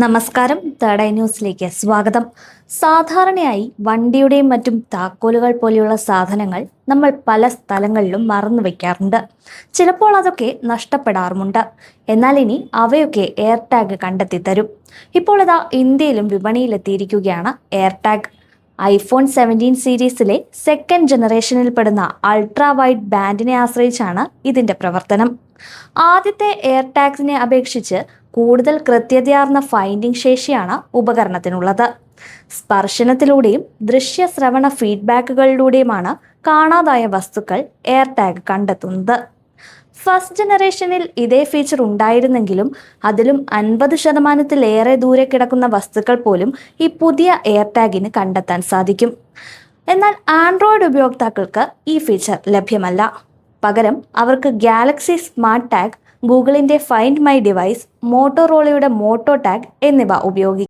നമസ്കാരം. തേർഡ് ന്യൂസിലേക്ക് സ്വാഗതം. സാധാരണയായി വണ്ടിയുടെയും മറ്റും താക്കോലുകൾ പോലെയുള്ള സാധനങ്ങൾ നമ്മൾ പല സ്ഥലങ്ങളിലും മറന്നു വയ്ക്കാറുണ്ട് ചിലപ്പോൾ അതൊക്കെ നഷ്ടപ്പെടാറുമുണ്ട്. എന്നാൽ ഇനി അവയൊക്കെ എയർ ടാഗ് കണ്ടെത്തി തരും. ഇപ്പോൾ ഇതാ ഇന്ത്യയിലും വിപണിയിലെത്തിയിരിക്കുകയാണ് എയർ ടാഗ്. ഐഫോൺ സെവന്റീൻ സീരീസിലെ സെക്കൻഡ് ജനറേഷനിൽ പെടുന്ന അൾട്രാ വൈഡ് ബാൻഡിനെ ആശ്രയിച്ചാണ് ഇതിന്റെ പ്രവർത്തനം. ആദ്യത്തെ എയർ ടാഗ്സിനെ അപേക്ഷിച്ച് കൂടുതൽ കൃത്യതയാർന്ന ഫൈൻഡിംഗ് ശേഷിയാണ് ഉപകരണത്തിനുള്ളത്. സ്പർശനത്തിലൂടെയും ദൃശ്യ ശ്രവണ ഫീഡ്ബാക്കുകളിലൂടെയുമാണ് കാണാതായ വസ്തുക്കൾ എയർ ടാഗ് കണ്ടെത്തുന്നത്. ഫസ്റ്റ് ജനറേഷനിൽ ഇതേ ഫീച്ചർ ഉണ്ടായിരുന്നെങ്കിലും അതിലും അൻപത് ശതമാനത്തിലേറെ ദൂരെ കിടക്കുന്ന വസ്തുക്കൾ പോലും ഈ പുതിയ എയർ ടാഗിന് കണ്ടെത്താൻ സാധിക്കും. എന്നാൽ ആൻഡ്രോയിഡ് ഉപയോക്താക്കൾക്ക് ഈ ഫീച്ചർ ലഭ്യമല്ല. പകരം അവർക്ക് ഗാലക്സി സ്മാർട്ട് ടാഗ് ഗൂഗിളിന്റെ ഫൈൻഡ് മൈ ഡിവൈസ് മോട്ടോറോളയുടെ മോട്ടോ ടാഗ് എന്നിവ ഉപയോഗിക്കാം.